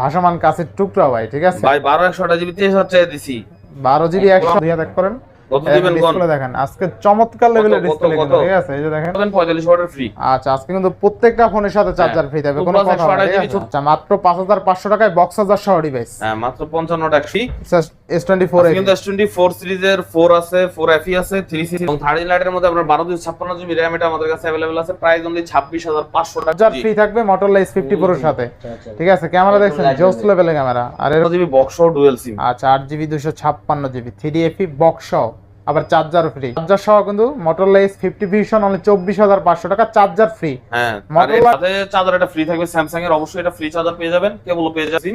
ভাসমান কাছের টুকরা ভাই ঠিক আছে? ভাই বারো একশোটা জিবি তেইশ হাজার দিছি। বারো জিবি একশো দুই হাজার করেন। কত দিবেন কোন? দেখেন আজকে চমৎকার লেভেলের ডিসপ্লে কত? ঠিক আছে এই যে দেখেন। পঁয়তাল্লিশ ওয়াটের ফ্রি আচ্ছা আজকে কিন্তু প্রত্যেকটা ফোনের সাথে চার্জার ফ্রি থাকবে কোনো কথা না, 128 ঠিক আছে? জিবি আচ্ছা মাত্র পাঁচ হাজার পাঁচশো টাকায় বক্স হাজার সহ ডিভাইস হ্যাঁ মাত্র টাকা ফ্রি ফোর কিন্তু ফোর সিরিজের ফোর আছে ফোর এফি আছে থ্রি সিরিজ এবং থার্ড লাইটের মধ্যে আপনার জিবি এটা আমাদের কাছে অ্যাভেলেবল আছে প্রাইস অনলি ছাব্বিশ হাজার পাঁচশো টাকা চার্জার ফ্রি থাকবে সাথে। ঠিক আছে ক্যামেরা দেখছেন? জোস লেভেলের ক্যামেরা আর এর জিবি বক্স ডুয়েল সিম আচ্ছা জিবি দুশো ছাপ্পান্ন জিবি থ্রি এফি বক্স সহ। আবার চার্জার ফ্রি চার্জার সহ কিন্তু Motorola S fifty vision only চব্বিশ হাজার পাঁচশো টাকা চার্জার ফ্রি হ্যাঁ চার্জার এটা ফ্রি থাকবে স্যামসাং এর অবশ্যই এটা ফ্রি চার্জার পেয়ে যাবেন কেবল পেয়ে যাবেন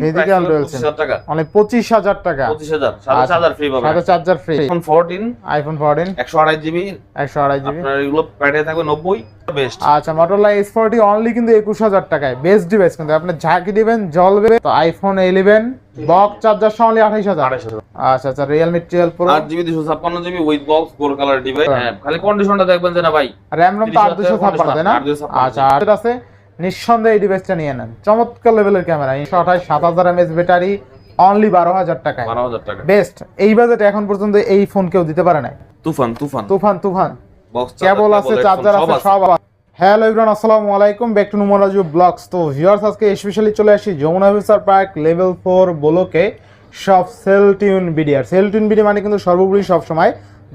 হাজার টাকা। অনলি পঁচিশ হাজার টাকা। পঁচিশ হাজার সাথে আচ্ছা। চার্জার ফ্রি পাবেন। সাথে charger free iPhone fourteen iPhone fourteen একশো আড়াই জিবি একশো আড়াই জিবি আপনার এগুলো প্যাডে থাকবে নব্বই আচ্ছা মোটরলা এস ফোরটি অনলি কিন্তু একুশ হাজার টাকায়। বেস্ট ডিভাইস কিন্তু। আপনি ঝাঁকি দিবেন জ্বলবে। তো আইফোন ইলেভেন বক্স চার্জার সহ অনলি আঠাইশ হাজার। আড়াইশো টাকা আচ্ছা আচ্ছা জিবি দুশো ছাপ্পান্ন উইথ বক্স কালার ডিভাইস খালি কন্ডিশনটা দেখবেন যে না ভাই র্যাম রম তো আট 30 দুশো ছাপ্পান্ন তাই না। আচ্ছা আর আছে নিঃসন্দেহে এই ডিভাইসটা নিয়ে নেন। চমৎকার লেভেলের ক্যামেরা একশো আঠাশ সাত হাজার এমএস ব্যাটারি অনলি বারো হাজার টাকায়। বারো হাজার টাকা। বেস্ট এই বাজেটে এখন পর্যন্ত এই ফোন কেউ দিতে পারে নাই। তুফান তুফান। তুফান তুফান। বক্স কেবল আছে চার্জার আছে। সব আছে। হ্যালো ইব্রান আসসালামু আলাইকুম ব্যাক টু নুমরাজু ব্লগস তো ভিউয়ার্স আজকে স্পেশালি চলে আসি Jamuna Future Park level four ব্লকে সব সেল টিউন বিডিআর সেল টিউন বিডি মানে কিন্তু সর্বোপরি সবসময়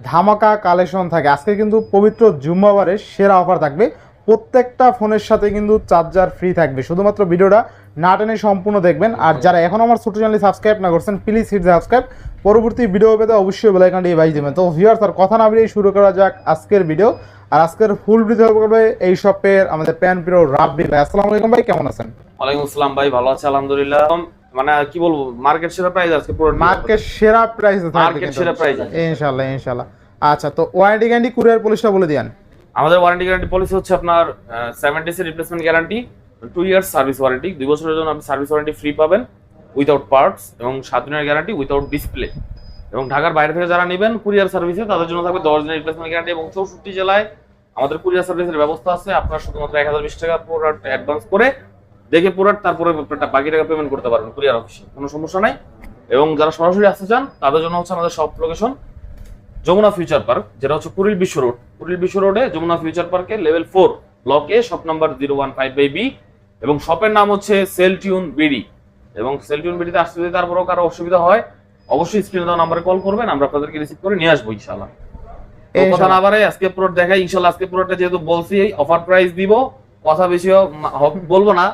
ধামাকা কালেকশন থাকে। আজকে কিন্তু পবিত্র জুম্মাবারের সেরা অফার থাকবে। প্রত্যেকটা ফোনের সাথে কিন্তু চার্জার ফ্রি থাকবে। শুধুমাত্র ভিডিওটা না টেনে সম্পূর্ণ দেখবেন। আর যারা এখন আমার ছোট চ্যানেল সাবস্ক্রাইব না করছেন প্লিজ হিট সাবস্ক্রাইব পরবর্তী ভিডিও পেতে অবশ্যই বেলাইকানটি বাই দেবেন। তো ভিউয়ার্স আর কথা না বেরিয়ে শুরু করা যাক আজকের ভিডিও আর আজকের ফুল ভিডিও করবে এই শপের আমাদের প্যান প্রিয় রাব্বি ভাই। আসসালামু আলাইকুম ভাই কেমন আছেন? ওয়ালাইকুম আসসালাম ভাই ভালো আছি আলহামদুলিল্লাহ। মানে কি বলব মার্কেট সেরা প্রাইস আজকে পুরো মার্কেট সেরা প্রাইস Market সেরা আছে। ইনশাআল্লাহ ইনশাআল্লাহ। আচ্ছা তো ওয়ারেন্টি গ্যারান্টি কুরিয়ার পলিশটা বলে দিয়ান। আমাদের ওয়ারেন্টি গ্যারান্টি পলিসি হচ্ছে আপনার সেভেন ডেজ এর replacement guarantee two years service warranty দুই বছরের জন্য আপনি সার্ভিস ওয়ারেন্টি ফ্রি পাবেন উইথাউট পার্টস এবং সাত দিনের গ্যারান্টি উইথাউট ডিসপ্লে এবং ঢাকার বাইরে থেকে যারা নেবেন কুরিয়ার সার্ভিসে তাদের জন্য থাকবে দশ দিনের রিপ্লেসমেন্ট গ্যারান্টি এবং চৌষট্টি জেলায় আমাদের কুরিয়ার সার্ভিসের ব্যবস্থা আছে, আপনার শুধুমাত্র এক হাজার বিশ টাকা প্রোডাক্ট অ্যাডভান্স করে দেখে প্রোডাক্ট তারপরে বাকি টাকা পেমেন্ট করতে পারবেন কুরিয়ার অফিসে কোনো সমস্যা নাই। এবং যারা সরাসরি আসতে চান, তাদের জন্য হচ্ছে আমাদের সব লোকেশন যমুনা ফিউচার পার্ক যেটা হচ্ছে কুড়িল বিশ্ব রোড কুড়িল বিশ্ব রোডে যমুনা ফিউচার পার্কে level four block A shop number zero one five by B এবং শপের নাম হচ্ছে সেল টিউন বিডি এবং সেল টিউন বিডিতে আসতে যদি তারপরেও কারও অসুবিধা হয়, অবশ্যই স্ক্রিনে দেওয়া নাম্বারে কল করবেন, আমরা আপনাদেরকে রিসিভ করে নিয়ে আসব ইনশাল্লাহ কথা। না আজকে প্রোডাক্ট দেখাই ইনশাল্লাহ আজকে প্রোডাক্টটা যেহেতু বলছি অফার প্রাইস দিব কথা বেশি বলব না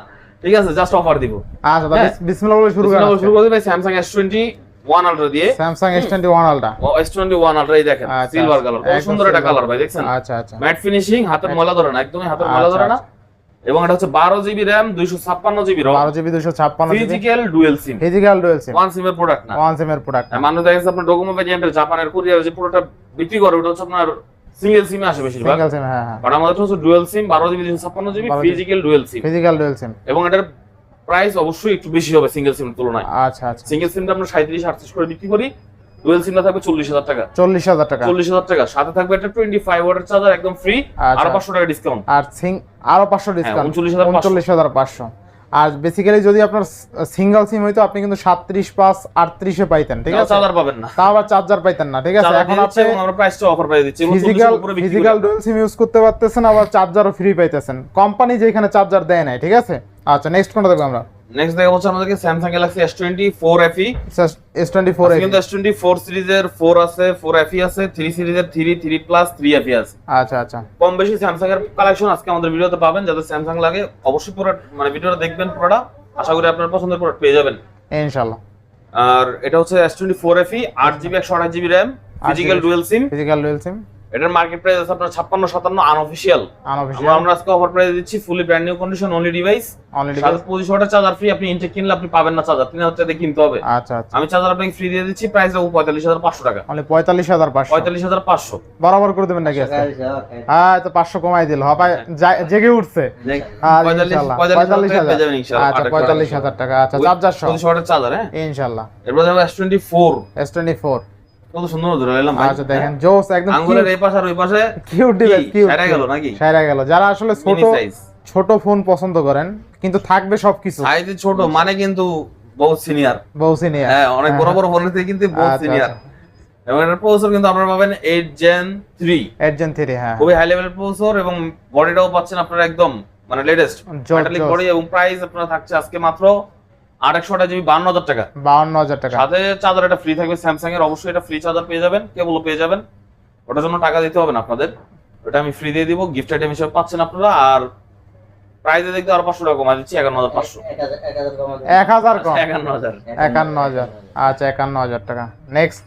ঠিক আছে? জাস্ট অফার দিব। আচ্ছা হ্যাঁ। বিসমিল্লাহ বলে শুরু করা শুরু করে দিবে Samsung S twenty one ultra দিয়ে। Samsung S21 ultra twenty one ultra এই দেখেন আচ্ছা, সিলভার আচ্ছা। কালার একদম সুন্দর একটা কালার ভাই দেখছেন? আচ্ছা আচ্ছা। ম্যাট ফিনিশিং হাতের ময়লা ধরে না একদমই হাতের ময়লা আচ্ছা, ধরে না। এবং এটা হচ্ছে বারো জিবি র্যাম দুইশো ছাপ্পান্ন জিবি রম বারো জিবি দুশো ছাপ্পান্ন GB. Physical dual SIM physical dual SIM one সিমের প্রোডাক্ট না। ওয়ান সিমের প্রোডাক্ট মানুষ দেখা যাচ্ছে আপনার ডোকোমো ভেরিয়েন্টের জাপানের কোরিয়ার যে পুরোটা বিক্রি করে ওটা হচ্ছে আপনার সিঙ্গেল সিমে আসে বেশিরভাগ। সিঙ্গেল সিম হ্যাঁ হ্যাঁ। আমাদের হচ্ছে ডুয়েল সিম বারো জিবি দুশো ছাপ্পান্ন GB physical dual SIM physical dual SIM এবং এটার প্রাইস অবশ্যই একটু বেশি হবে সিঙ্গেল সিমের তুলনায়। আচ্ছা আচ্ছা। সিঙ্গেল সিমটা আমরা সাঁত্রিশ আটত্রিশ করে বিক্রি করি। ডুয়েল সিমটা থাকবে চল্লিশ হাজার টাকা। চল্লিশ হাজার টাকা। চল্লিশ হাজার টাকা। সাথে থাকবে একটা ওয়াটের চার্জার একদম ফ্রি আচ্ছা। আর পাঁচশো টাকা ডিসকাউন্ট আর সিং আরও পাঁচশো ডিসকাউন্ট 39,500 উনচল্লিশ হাজার পাঁচশো। আর বেসিক্যালি যদি আপনার সিঙ্গেল সিম হইতো আপনি কিন্তু সাতত্রিশ পাঁচ আটত্রিশে পাইতেন ঠিক আছে? চার্জার পাবেন না। তা আবার চার্জার পাইতেন না ঠিক আছে? এখন আপনি আমরা প্রাইসটা অফার প্রাইস দিচ্ছি physical physical dual SIM use করতে পারতেছেন আবার চার্জারও ফ্রি পাইতেছেন। কোম্পানি যেখানে চার্জার দেয় নাই ঠিক আছে? আচ্ছা নেক্সট কোনটা দেখব আমরা? নেক্সট দেখা হচ্ছে আমাদেরকে Samsung Galaxy S24 FE S twenty four কিন্তু S24 সিরিজের 4 আছে 4 FE আছে 3 সিরিজের 3 3 প্লাস 3 FE আছে। আচ্ছা আচ্ছা। কম বেশি স্যামসাং এর কালেকশন আজকে আমাদের ভিডিওতে পাবেন যাদের স্যামসাং লাগে। অবশ্যই পুরো মানে ভিডিওটা দেখবেন পুরোটা। আশা করি আপনার পছন্দের প্রোডাক্ট পেয়ে যাবেন। ইনশাল্লাহ আর এটা হচ্ছে S24 FE 8 GB 128 GB RAM physical dual SIM physical dual SIM এটার মার্কেট প্রাইস আছে আপনার 56 57 আনঅফিশিয়াল আনঅফিশিয়াল আমরা আজকে অফার প্রাইস দিচ্ছি fully brand new condition only device only device 2500 charger free আপনি ইনটেক কিনলে আপনি পাবেন না চার্জার 3000 টাকা দিয়ে কিনতে হবে। আচ্ছা আচ্ছা। আমি চার্জার আপনাকে ফ্রি দিয়ে দিচ্ছি প্রাইস হবে 45500 টাকা। মানে 45500 45500 বরাবর করে দিবেন নাকি আজকে? হ্যাঁ তো 500 কমাই দিল। হ্যাঁ, হবে জেগে উঠছে। হ্যাঁ, 45 45000 পেয়ে যাবেন ইনশাআল্লাহ আচ্ছা 45000 টাকা। আচ্ছা চার্জার 2500 চার্জার হ্যাঁ। ইনশাআল্লাহ এরপর যাবে S24 S24 কত সুন্দর ধরে ভাই। আচ্ছা দেখেন জোস একদম আঙ্গুলের এই পাশে আর ওই পাশে কিউট ডিভাইস কিউট সেরা গেল নাকি? সেরা গেল। যারা আসলে ছোট ছোট ফোন পছন্দ করেন কিন্তু থাকবে সবকিছু। সাইজে ছোট মানে কিন্তু বহুত সিনিয়র বউসি নিয়ে হ্যাঁ অনেক বড় বড় ফোনের থেকে কিন্তু আচ্ছা, সিনিয়র আচ্ছা। এবং এটার প্রসেসর কিন্তু আপনারা পাবেন eight gen three eight gen three হ্যাঁ। খুবই হাই লেভেলের প্রসেসর এবং বডিটাও পাচ্ছেন আপনারা একদম মানে লেটেস্ট মেটালিক বডি এবং প্রাইস আপনারা থাকছে আজকে মাত্র আট একশো আটা জিবি বান্ন হাজার টাকা। বাউন্ন হাজার টাকা। সাথে চার্জার এটা ফ্রি থাকবে স্যামসাং এর। অবশ্যই এটা ফ্রি চার্জার পেয়ে যাবেন কেবলও পেয়ে যাবেন। ওটার জন্য টাকা দিতে হবে না আপনাদের। ওটা আমি ফ্রি দিয়ে দিব গিফট আইটেম হিসেবে পাচ্ছেন আপনারা। আর প্রাইসে দেখতে আর পাঁচশো টাকা কমা দিচ্ছি একান্ন হাজার পাঁচশো। এক হাজার কম? একান্ন হাজার। একান্ন হাজার। আচ্ছা একান্ন হাজার টাকা। নেক্সট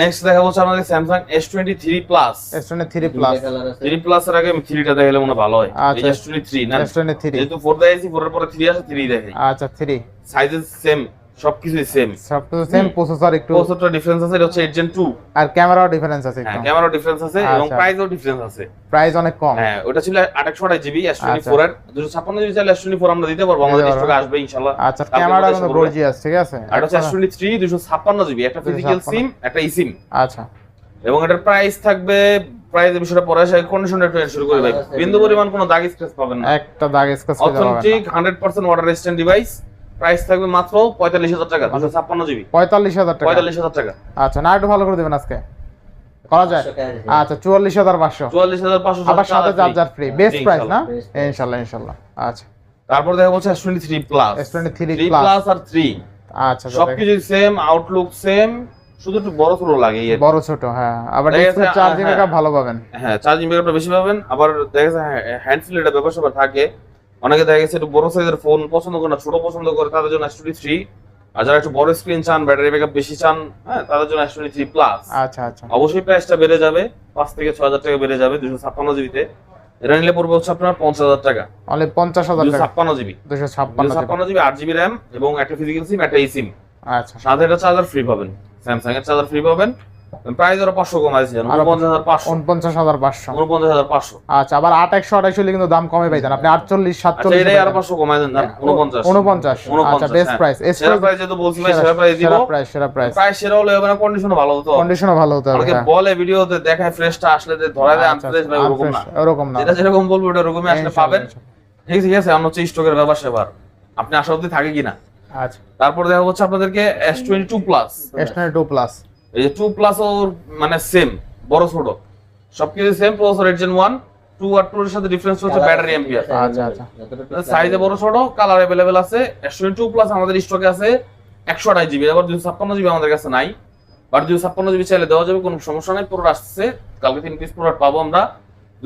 নেক্সট দেখা হচ্ছে আমাদের Samsung S twenty three plus S twenty three plus three plus এর আগে আমি থ্রিটা দেখালে মনে হয় ভালো হয়। আচ্ছা। এস টোয়েন্টি থ্রি না? এস টোয়েন্টি থ্রি যেহেতু ফোর দেখাইছি ফোরের পরে থ্রি আছে থ্রি দেখাই। আচ্ছা থ্রি সাইজেস সেম সবকিছুই সেম সব কিছু সেম প্রসেসর একটু প্রসেসরটা ডিফারেন্স আছে এটা হচ্ছে এইট জেন টু আর ক্যামেরাও ডিফারেন্স আছে হ্যাঁ একটু ক্যামেরা ডিফারেন্স আছে এবং আচ্ছা। প্রাইসও ডিফারেন্স আছে। প্রাইস অনেক কম। হ্যাঁ ওটা ছিল আঠাশশো আঠাশ জিবি এস টোয়েন্টি আচ্ছা। ফোর এর। দুশো ছাপ্পান্ন জিবি চাইলে এস টোয়েন্টি ফোর আমরা দিতে পারব আমাদের স্টকে আসবে ইনশাল্লাহ। আচ্ছা কিন্তু গর্জিয়াস ঠিক আছে? আর হচ্ছে এস টোয়েন্টি থ্রি দুশো ছাপ্পান্ন জিবি একটা ফিজিক্যাল সিম একটা ই সিম আচ্ছা। এবং এটার প্রাইস থাকবে প্রাইসের বিষয়টা পরে আসে কন্ডিশনটা একটু শুরু করে ভাই। বিন্দু পরিমাণ কোনো দাগ স্ক্র্যাচ পাবেন না। একটা দাগ স্কেচ করে দেওয়া authentic hundred percent water resistant device price থাকবে মাত্র পঁয়তাল্লিশ হাজার টাকা দুশো ছাপ্পান্ন জিবি। পঁয়তাল্লিশ হাজার টাকা। পঁয়তাল্লিশ হাজার টাকা। আচ্ছা না একটু ভালো করে দেবেন আজকে। করা যায়? আচ্ছা চুয়াল্লিশ হাজার পাঁচশো। চুয়াল্লিশ হাজার পাঁচশো আবার সাথে চার্জার ফ্রি বেস্ট প্রাইস না? ইনশাল্লাহ। ইনশাল্লাহ ইনশাল্লাহ। আচ্ছা। তারপর দেখা বলছে S twenty three plus S twenty three three plus plus আর থ্রি আচ্ছা সবকিছু সেম আউটলুক সেম শুধু একটু বড় ছোট লাগে। বড় ছোট হ্যাঁ। আবার যাচ্ছে, চার্জিং হ্যাঁ। ভালো পাবেন। হ্যাঁ চার্জিং ব্যাকআপটা বেশি পাবেন। আবার দেখা যাচ্ছে হ্যান্ড এটা ব্যাপার থাকে। অনেকে দেখা গেছে একটু বড় সাইজের ফোন পছন্দ করে না ছোট পছন্দ করে তাদের জন্য এস টোয়েন্টি থ্রি আর যারা একটু বড় স্ক্রিন চান ব্যাটারি ব্যাকআপ বেশি চান হ্যাঁ তাদের জন্য এস টোয়েন্টি থ্রি প্লাস আচ্ছা আচ্ছা। অবশ্যই প্রাইসটা বেড়ে যাবে পাঁচ থেকে ছয় হাজার টাকা বেড়ে যাবে দুশো ছাপ্পান্ন জিবিতে এটা নিলে পড়বে হচ্ছে আপনার পঞ্চাশ হাজার টাকা। অনলি পঞ্চাশ হাজার টাকা। ছাপ্পান্ন জিবি দুশো ছাপ্পান্ন ছাপ্পান্ন জিবি আট জিবি র্যাম এবং একটা ফিজিক্যাল সিম একটা ই সিম আচ্ছা। সাথে একটা চার্জার ফ্রি পাবেন। স্যামসাং এর চার্জার ফ্রি পাবেন। প্রাইস আরও পাঁচশো কমাইছে উনপঞ্চাশ হাজার পাঁচশো। উনপঞ্চাশ হাজার পাঁচশো। উনপঞ্চাশ হাজার পাঁচশো। আচ্ছা আবার আট একশো আঠাইশ হলে কিন্তু দাম কমে পাইতেন। আপনি আটচল্লিশ আচ্ছা সাতচল্লিশ এটাই আরও পাঁচশো কমাই দেন উনপঞ্চাশ। উনপঞ্চাশ আচ্ছা বেস্ট প্রাইস সেরা প্রাইস যেহেতু বলছি ভাই সেরা প্রাইস দিব। সেরা প্রাইস সেরা প্রাইস প্রাইস সেরা হলে হবে না কন্ডিশনও ভালো হতো। কন্ডিশনও ভালো হতে অনেকে হ্যাঁ। বলে ভিডিওতে দেখায় ফ্রেশটা আসলে যে ধরা আচ্ছা, আনফ্রেশ ভাই ওরকম না। ওরকম না। যেটা যেরকম বলব ওটা ওরকমই আসলে পাবেন। ঠিক আছে, ঠিক আছে আমরা হচ্ছে স্টকের ব্যাপার সেবার। আপনি আশা অব্দি থাকে কিনা। আচ্ছা। তারপর দেখা হচ্ছে আপনাদেরকে S twenty two plus external two plus এই যে টু প্লাস ওর মানে সেম বড় ছোট। সবকিছু same processor eight gen one two আর টু এর সাথে ডিফারেন্স হচ্ছে ব্যাটারি এম্পিয়ার আচ্ছা, আচ্ছা। সাইজে বড় ছোট কালার অ্যাভেলেবেল আছে। এস টোয়েন্টি টু প্লাস আমাদের স্টকে আছে একশো আঠাশ জিবি আবার দুশো ছাপ্পান্ন জিবি আমাদের কাছে নাই বাট দুশো ছাপ্পান্ন জিবি চাইলে দেওয়া যাবে কোনো সমস্যা নাই। পুরো আসছে। কালকে তিন পিস প্রোডাক্ট পাবো আমরা।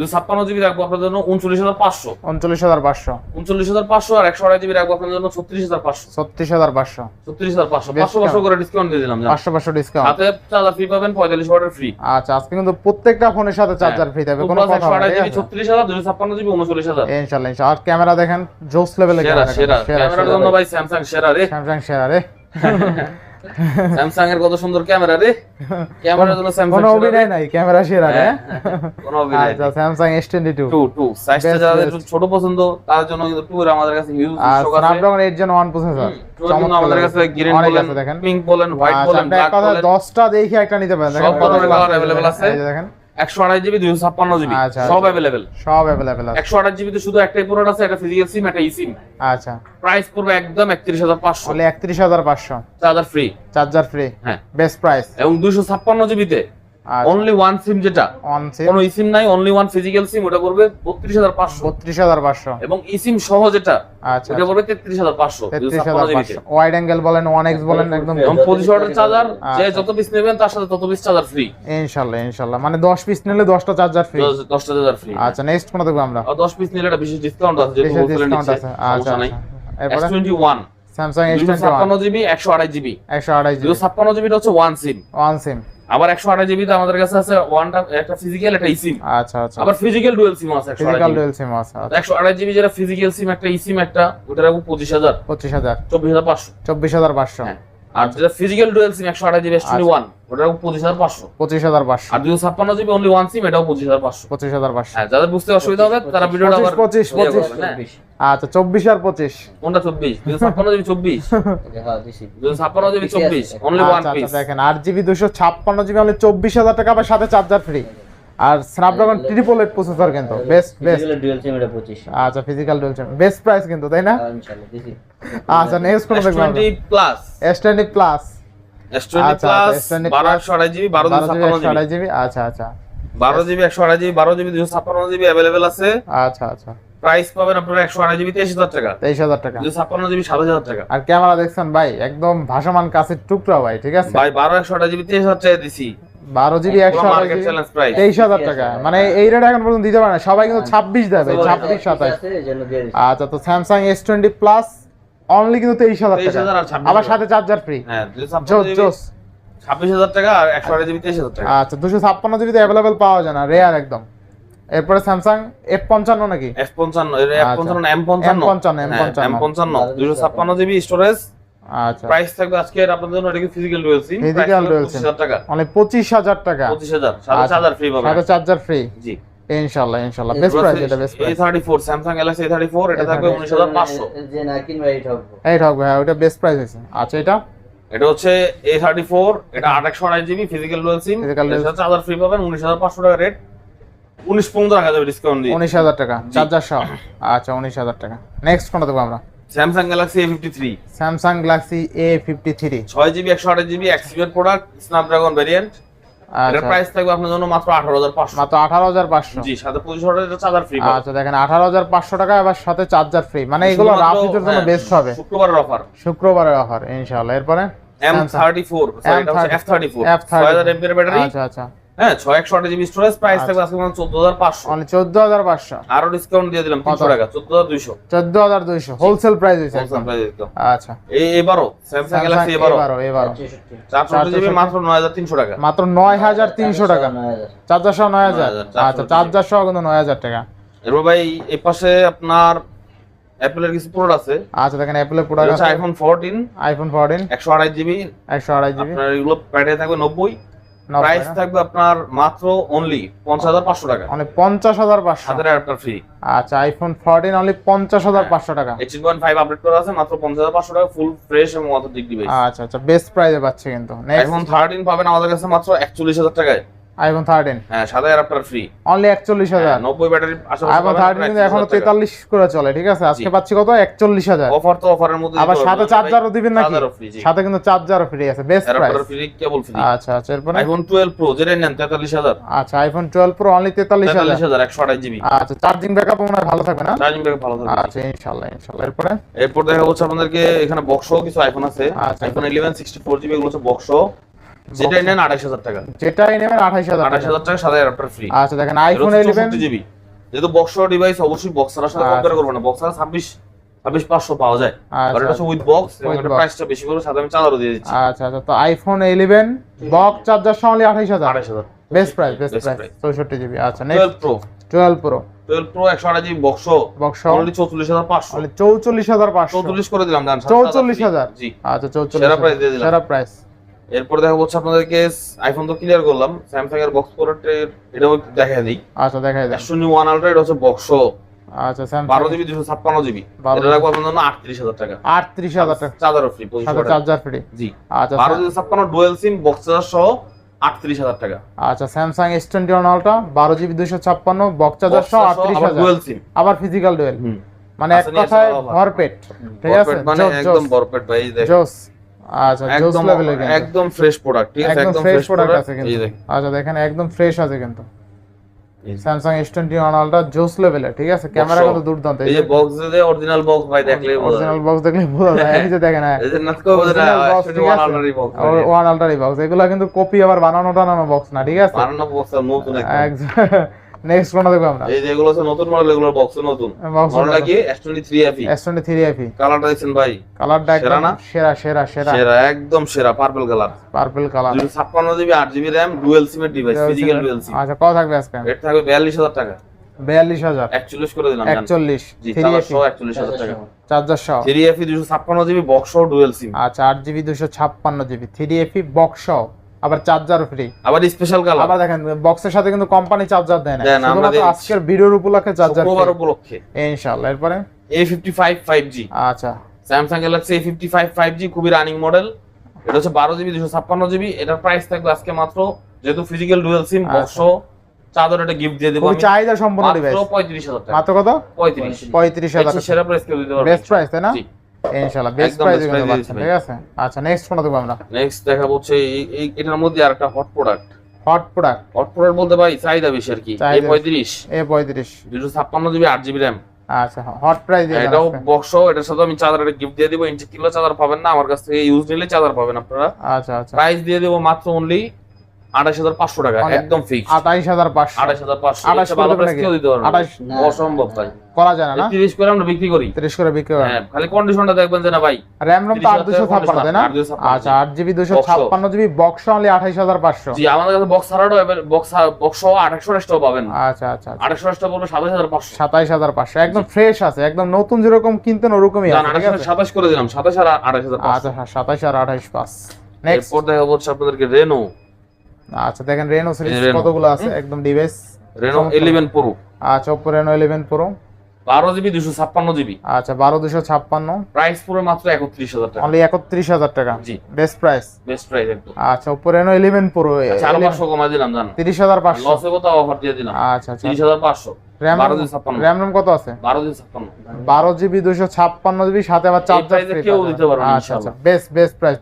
ছাপ্পান্ন জিবি রাখব আপনার জন্য উনচল্লিশ হাজার পাঁচশো। উনচল্লিশ হাজার পাঁচশো। উনচল্লিশ হাজার পাঁচশো আর একশো আঠাশ জিবি রাখব আপনার জন্য ছত্রিশ হাজার পাঁচশো। ছত্রিশ হাজার পাঁচশো। ছত্রিশ হাজার পাঁচশো। পাঁচশো পাঁচশো করে ডিসকাউন্ট দিয়ে দিলাম। পাঁচশো পাঁচশো ডিসকাউন্ট হাতে চার্জার ফ্রি পাবেন পঁয়তাল্লিশ ওয়াটের ফ্রি আচ্ছা আজকে কিন্তু প্রত্যেকটা ফোনের সাথে চার্জার ফ্রি থাকবে কোনো ছত্রিশ হাজার দুশো ছাপ্পান্ন জিবি উনচল্লিশ হাজার। ইনশাল্লাহ আর ক্যামেরা দেখেন জোস লেভেলে সেরা ক্যামেরার জন্য ভাই। স্যামসাং সেরা রে। স্যামসাং সেরা রে। স্যামসাং এর কত সুন্দর ক্যামেরা রে? ক্যামেরা স্যামসাং কোনো অভিনয় নাই ক্যামেরা সেরা রে। কোনো অভিনয় আচ্ছা স্যামসাং সাইজটা যাদের ছোট পছন্দ তার জন্য কিন্তু এর আমাদের কাছে হিউজ স্টক আছে। Snapdragon eight gen one processor two এর আমাদের কাছে গ্রিন বলেন পিঙ্ক বলেন হোয়াইট আচ্ছা বলেন ব্ল্যাক বলেন। দশটা দেখি একটা নিতে পারেন দেখেন। সব ধরনের কতগুলো colour আছে। দেখেন। একশো আঠাশ জিবি দুশো ছাপ্পান্ন জিবি আচ্ছা, সব আচ্ছা। অ্যাভেলেবেল সব অ্যাভেলেবেল একশো আঠাশ জিবিতে শুধু একটাই প্রোডাক্ট আছে একটা ফিজিক্যাল সিম একটা ই সিম আচ্ছা। প্রাইস পড়বে একদম একত্রিশ হাজার পাঁচশো। একত্রিশ হাজার পাঁচশো। চার্জার ফ্রি চার্জার ফ্রি হ্যাঁ। বেস্ট প্রাইস এবং দুশো ছাপ্পান্ন জিবিতে অনলি ওয়ান সিম যেটা কোনো ই নাই অনলি ওয়ান ফিজিক্যাল সিম ওটা পড়বে বত্রিশ হাজার পাঁচশো। বত্রিশ হাজার পাঁচশো। এবং ই সিম সহ যেটা আচ্ছা ওটা পড়বে তেত্রিশ হাজার পাঁচশো। ওয়াইড অ্যাঙ্গেল বলেন ওয়ান এক্স বলেন একদম পঁচিশ ওয়াটের চার্জার যে আচ্ছা। যত পিস নেবেন তার সাথে তত পিস চার্জার ফ্রি ইনশাল্লাহ ইনশাল্লাহ। মানে দশ পিস নিলে দশটা চার্জার ফ্রি দশটা চার্জার ফ্রি আচ্ছা নেক্সট কোনো দেখব আমরা? দশ পিস নিলে একটা বিশেষ ডিসকাউন্ট আছে যেহেতু ডিসকাউন্ট আছে। আচ্ছা নাই আচ্ছা। এরপরে? Twenty one Samsung S twenty GB একশো আড়াই জিবি একশো আড়াই জিবি ছাপ্পান্ন জিবিটা হচ্ছে ওয়ান সিম ওয়ান সিম আবার একশো জিবি তো আমাদের কাছে আছে ওয়ানটা একটা ফিজিক্যাল একটা ইসিম সিম আচ্ছা আচ্ছা। আবার ফিজিক্যাল ডুয়েল সিম আছে ফিজিক্যাল জিবি ডুয়েল সিম আছে আচ্ছা। একশো আড়াই জিবি যেটা ফিজিক্যাল সিম একটা ইসিম সিম একটা ওটা রাখব পঁচিশ হাজার। পঁচিশ হাজার। চব্বিশ হাজার পাঁচশো। চব্বিশ হাজার পাঁচশো। হ্যাঁ। আর যেটা ফিজিক্যাল ডুয়েল সিম একশো আড়াই জিবি এস টোয়েন্টি ওয়ান ওটা রাখব পঁচিশ হাজার পাঁচশো। পঁচিশ হাজার পাঁচশো। আর দুশো ছাপ্পান্ন জিবি অনলি ওয়ান সিম এটাও পঁচিশ হাজার পাঁচশো। পঁচিশ হাজার পাঁচশো। হ্যাঁ যাদের বুঝতে অসুবিধা হবে তারা ভিডিওটা আবার পঁচিশ, ইয়ে পঁচিশ, করবেন, হ্যাঁ। আচ্ছা চব্বিশ আর পঁচিশ। কোনটা চব্বিশ? দুশো ছাপ্পান্ন জিবি চব্বিশ। দুশো ছাপ্পান্ন জিবি চব্বিশ অনলি ওয়ান পিস আচ্ছা দেখেন আট জিবি দুশো ছাপ্পান্ন জিবি হলে চব্বিশ হাজার টাকা আবার সাথে চার্জার ফ্রি আর স্ন্যাপড্রাগন ট্রিপল এইট প্রসেসর কিন্তু। Best best physical dual SIM এটা 25 আচ্ছা ফিজিক্যাল ডুয়েল বেস্ট প্রাইস কিন্তু তাই না? ইনশাআল্লাহ দিছি। আচ্ছা নেক্সট কোন দেখব S20 plus S twenty plus S20 আচ্ছা, প্লাস S20 বারো জিবি বারো বারো দুশো জিবি একশো আড়াই জিবি। জিবি আচ্ছা আচ্ছা বারো জিবি একশো আড়াই জিবি বারো জিবি দুশো ছাপ্পান্ন জিবি অ্যাভেলেবেল আছে। আচ্ছা আচ্ছা। প্রাইস পাবেন আপনারা একশো আড়াই জিবি তেইশ হাজার টাকা। তেইশ হাজার টাকা। দুশো ছাপ্পান্ন জিবি সাত হাজার টাকা। আর ক্যামেরা দেখছেন ভাই একদম ভাসমান কাছের টুকরা ভাই ঠিক আছে? ভাই বারো একশো আড়াই জিবি তেইশ হাজার টাকা দিছি। বারো জিবি একশো তেইশ হাজার টাকা। মানে এই রেট এখন পর্যন্ত দিতে পারে না। সবাই কিন্তু ছাব্বিশ দেবে ছাব্বিশ সাতাশ। দিয়ে দিছি আচ্ছা তো Samsung S twenty plus only কিন্তু তেইশ হাজার টাকা। ছাব্বিশ আবার সাথে চার্জার ফ্রি হ্যাঁ জোস জিবি জোস। ছাব্বিশ হাজার টাকা আর একশো জিবি তেইশ হাজার টাকা। আচ্ছা দুশো ছাপ্পান্ন জিবিতে অ্যাভেলেবেল পাওয়া যায় না রেয়ার একদম। এরপরে স্যামসাং এফ পঞ্চান্ন নাকি? এফ পঞ্চান্ন এফ আচ্ছা। পঞ্চান্ন। এম পঞ্চান্ন M55, M55 এম পঞ্চান্ন দুশো ছাপ্পান্ন জিবি স্টোরেজ আচ্ছা। প্রাইস থাকবে আজকে আপনাদের জন্য এটা কি ফিজিক্যাল ডুয়েল সিম। টাকা। টাকা। ফ্রি পাবেন। ফ্রি জি। বেস্ট প্রাইস এটা বেস্ট প্রাইস এটা থাকবে A34 উনিশ হাজার পাঁচশো। যে না কিনবা এই ঠকবো এই থাকবে হ্যাঁ ওটা বেস্ট প্রাইস হয়েছে আচ্ছা এটা? হচ্ছে GB physical dual SIM charger free পাবেন টাকা রেট যাবে ডিসকাউন্ট দিয়ে। টাকা চার্জার সহ। আচ্ছা উনিশ হাজার টাকা। নেক্সট কোনটা দেবো আমরা? Samsung Galaxy A fifty three Samsung Galaxy A fifty three ছয় জিবি একশো আঠাশ GB product Snapdragon variant price থাকবে আপনার জন্য মাত্র আঠারো হাজার পাঁচশো। মাত্র আঠারো হাজার পাঁচশো। জি সাথে পঁচিশ হাজার চার্জার ফ্রি আচ্ছা দেখেন আঠারো হাজার পাঁচশো টাকা এবার সাথে চার্জার ফ্রি মানে এগুলো রাফিজের জন্য বেস্ট হবে। হ্যাঁ, শুক্রবারের অফার শুক্রবারের অফার ইনশাল্লাহ এরপরে? M thirty four F thirty four ছয় হাজার এমপির ব্যাটারি আচ্ছা আচ্ছা। হ্যাঁ ছয় একশো আঠাশ জিবি স্টোরেজ প্রাইস থাকবে আজকে মানে চোদ্দ হাজার পাঁচশো। চোদ্দ হাজার পাঁচশো। আরও ডিসকাউন্ট দিয়ে দিলাম টাকা চোদ্দ হাজার দুইশো। চোদ্দ হাজার দুইশো হোলসেল প্রাইস হয়েছে একদম। আচ্ছা। এই এবারও স্যামসাং গ্যালাক্সি স্যামসাং এবারও। এবারো এবারো 64 চারশো জিবি মাত্র নয় হাজার তিনশো টাকা। মাত্র নয় হাজার তিনশো টাকা। 9000 চার্জার সহ নয় হাজার আচ্ছা কিন্তু নয় হাজার টাকা। এরপর ভাই এই পাশে আপনার অ্যাপেলের কিছু প্রোডাক্ট আছে। আচ্ছা দেখেন অ্যাপেলের প্রোডাক্ট আছে। আইফোন ফোরটিন আইফোন ফোরটিন একশো আড়াই জিবি। একশো আড়াই জিবি। আপনার এগুলো প্যাডে থাকবে নব্বই। প্রাইস থাকবে আপনার মাত্র অনলি পঞ্চাশ হাজার পাঁচশো টাকা। মানে পঞ্চাশ হাজার পাঁচশো। হাতের অ্যাডাপ্টার ফ্রি আচ্ছা আইফোন ফোরটিন অনলি পঞ্চাশ হাজার পাঁচশো টাকা। এইটিন পয়েন্ট ফাইভ আপডেট করা আছে মাত্র পঞ্চাশ হাজার পাঁচশো টাকা ফুল ফ্রেশ এবং অথেন্টিক ডিভাইস আচ্ছা আচ্ছা বেস্ট প্রাইসে পাচ্ছে কিন্তু। আইফোন থার্টিন পাবেন আমাদের কাছে মাত্র একচল্লিশ হাজার টাকায়। আইফোন থার্টিন হ্যাঁ সাদা অ্যাডাপ্টার ফ্রি অনলি একচল্লিশ হাজার। নব্বই ব্যাটারি আইফোন থার্টিন কিন্তু এখনও তেতাল্লিশ করে চলে ঠিক আছে? আজকে পাচ্ছি কত? একচল্লিশ হাজার। অফার তো অফারের মধ্যে আবার সাথে চার্জারও দিবেন নাকি? ফ্রি সাথে কিন্তু চার্জারও ফ্রি আছে best price adapter free cable free আচ্ছা আচ্ছা এরপরে? আইফোন টুয়েলভ প্রো যেটা নেন তেতাল্লিশ হাজার। আচ্ছা আইফোন টুয়েলভ প্রো অনলি তেতাল্লিশ হাজার। তেতাল্লিশ হাজার একশো আঠাশ জিবি আচ্ছা চার্জিং ব্যাকআপ মনে ভালো থাকবে না? চার্জিং ব্যাকআপ ভালো থাকবে। আচ্ছা ইনশাল্লাহ ইনশাল্লাহ। এরপরে? এরপর দেখা হচ্ছে আপনাদেরকে এখানে বক্স কিছু আইফোন আছে। IPhone eleven sixty four GB এগুলো হচ্ছে বক্স যেটা নেন আঠাশ হাজার টাকা। যেটাই নেবেন আঠাইশ হাজার আঠাশ টাকা। সাদা অ্যাডাপ্টার ফ্রি আচ্ছা দেখেন আইফোন ইলেভেন জিবি। যেহেতু বক্স ডিভাইস অবশ্যই বক্সারের সাথে আচ্ছা। কম্পেয়ার করব না। বক্সার ছাব্বিশ ছাব্বিশ পাঁচশো পাওয়া যায়। আর এটা উইথ বক্স এবং এটা প্রাইসটা বেশি করে সাথে আমি চার্জারও দিয়ে দিচ্ছি। আচ্ছা আচ্ছা। তো আইফোন ইলেভেন বক্স চার্জার সহ অনলি আঠাইশ হাজার? বেস্ট প্রাইস বেস্ট জিবি আচ্ছা pro GB box box only করে দিলাম জান চৌচল্লিশ হাজার। জি। আচ্ছা চৌচল্লিশ সেরা price দিয়ে দিলাম। সেরা প্রাইস এরপর দেখা হচ্ছে আপনাদেরকে আইফোন তো ক্লিয়ার করলাম স্যামসাং এর বক্স প্রোডাক্টের এটাও দেখা দিই। আচ্ছা দেখাই দেন। একশো ওয়ান আলট্রা এটা হচ্ছে বক্স আচ্ছা স্যামসাং বারো জিবি দুশো ছাপ্পান্ন জিবি এটা রাখব আপনার জন্য আটত্রিশ হাজার টাকা। আটত্রিশ হাজার টাকা। চার্জারও ফ্রি সাথে চার্জার ফ্রি জি। আচ্ছা বারো ছাপ্পান্ন ডুয়েল সিম বক্স চার্জার সহ আটত্রিশ হাজার টাকা। আচ্ছা Samsung S twenty one ultra বারো জিবি দুশো ছাপ্পান্ন বক্স চার্জার সহ আটত্রিশ হাজার। ডুয়েল সিম আবার ফিজিক্যাল ডুয়েল মানে এক কথায়। ভরপেট। ঠিক আছে? মানে একদম ভাই। জোস। আচ্ছা একদম একদম ফ্রেশ প্রোডাক্ট ঠিক আছে? একদম ফ্রেশ প্রোডাক্ট প্রোডাক্ট আছে কিন্তু। আচ্ছা দেখেন একদম ফ্রেশ আছে কিন্তু। Samsung S twenty one ultra জোস লেভেলের ঠিক আছে? ক্যামেরা দুর্দান্ত এই যে বক্স যে অরিজিনাল বক্স ভাই দেখলে অরিজিনাল বক্স দেখলে বোঝা যায়। এই যে দেখেন এই যে নাটক বোঝা যায় ওয়ান? বক্স ওয়ান আলট্রারি বক্স এগুলো কিন্তু কপি আবার বানানো টানানো বক্স না ঠিক আছে? বানানো বক্স নতুন একদম। নেক্সট কোনটা দেখব আমরা। এই যে এগুলো হচ্ছে নতুন মডেল এগুলো বক্স নতুন। মডেলটা কি? S23 FE S twenty three F E কালারটা দেখছেন ভাই? কালারটা সেরা না? সেরা সেরা সেরা। সেরা একদম সেরা পার্পল কালার পার্পল কালার দুশো ছাপ্পান্ন জিবি আট জিবি র্যাম ডুয়েল সিমের ডিভাইস ফিজিক্যাল ডুয়েল সিম আচ্ছা কত থাকবে আজকে? রেট থাকবে বিয়াল্লিশ হাজার টাকা। বিয়াল্লিশ হাজার। একচল্লিশ করে দিলাম। একচল্লিশ। জি থ্রি চার্জার এফি সহ একচল্লিশ হাজার টাকা। চার্জার সহ থ্রি এফি দুশো ছাপ্পান্ন জিবি বক্স ডুয়েল সিম আচ্ছা আট জিবি দুশো ছাপ্পান্ন জিবি থ্রি এফি বক্স আবার চার্জার ফ্রি আবার স্পেশাল কালার আবার দেখেন বক্সের সাথে কিন্তু কোম্পানি চার্জার দেয় না। শুধুমাত্র আজকের ভিডিওর উপলক্ষে চার্জার শুক্রবার উপলক্ষে। ইনশাআল্লাহ এরপরে? A fifty five five G আচ্ছা। ফিফটি ফাইভ ফাইভ জি খুবই রানিং মডেল এটা হচ্ছে বারো জিবি দুশো ছাপ্পান্ন জিবি এটার প্রাইস থাকবে আজকে মাত্র যেহেতু ফিজিক্যাল ডুয়েল সিম বক্স। চাদর একটা গিফট দিয়ে দেবো আমি। চাহিদা সম্পন্ন ডিভাইস মাত্র পঁয়ত্রিশ হাজার টাকা। মাত্র কত? পঁয়ত্রিশ। পঁয়ত্রিশ হাজার একশো সেরা প্রাইস কেউ দিতে পারবে বেস্ট প্রাইস তাই না? জি। ইনশাআল্লাহ বেস্ট প্রাইস কিন্তু পাচ্ছেন ঠিক আছে? আচ্ছা নেক্সট কোনটা দেখব আমরা। নেক্সট দেখাবো হচ্ছে এই- এই এটার মধ্যে আর hot product hot product hot product বলতে ভাই চাহিদা বেশি আর কি। এই পঁয়ত্রিশ। এ পঁয়ত্রিশ। দুশো ছাপ্পান্ন জিবি আট জিবি র্যাম আচ্ছা হট প্রাইস এটাও বক্স এটার সাথে আমি চাদর একটা গিফট দিয়ে দিব। ইঞ্চি কিলো চাদর পাবেন না আমার কাছ থেকে ইউজ নিলে চাদর পাবেন আপনারা। আচ্ছা আচ্ছা। প্রাইস দিয়ে দেবো মাত্র অনলি আঠাশ হাজার পাঁচশো টাকা একদম ফিক্স আঠাইশ হাজার পাঁচশো। আঠাশ হাজার পাঁচশো আঠাশ ভালো করে প্রাইস নাকি? কেউ দিতে পারবে। না। আঠাশ না। অসম্ভব ভাই। করা যায় না করে আমরা বিক্রি করি। তিরিশ করে বিক্রি হ্যাঁ খালি কন্ডিশনটা দেখবেন যে না ভাই র্যাম রোম তো 30 তাই না? আচ্ছা জিবি জিবি বক্স অনলি জি আমাদের কাছে বক্স ছাড়াও বক্স বক্স পাবেন। আচ্ছা আচ্ছা আচ্ছা। আঠাশশো টাকা পড়বে সাতাশ হাজার পাঁচশো। সাতাইশ হাজার পাঁচশো একদম ফ্রেশ আছে একদম নতুন যেরকম কিনতেন ওরকমই আছে সাতাশ করে দিলাম সাতাশ আর আঠাশ হাজার পাঁচশো। আচ্ছা হ্যাঁ সাতাইশ আর আঠাইশ পাঁচ। নেক্সট এরপর দেখা আপনাদেরকে রেনো আচ্ছা দেখেন রেনো সিরিজ কতগুলো আছে? একদম ডিভাইস রেনো 11 প্রো আচ্ছা Oppo Reno 11 pro 12 GB 256 GB আচ্ছা 12 256 প্রাইস পুরো মাত্র 31000 টাকা। অনলি 31000 টাকা। জি। বেস্ট প্রাইস বেস্ট প্রাইস একদম। আচ্ছা Oppo Reno 11 Pro আচ্ছা 4500 কমা দিলাম জান। 30500 লসে কত অফার দিয়ে দিলাম। আচ্ছা আচ্ছা। 30500 কত আছে? জিবি জিবি সাথে দিতে পারবে আচ্ছা আচ্ছা। বেস্ট প্রাইস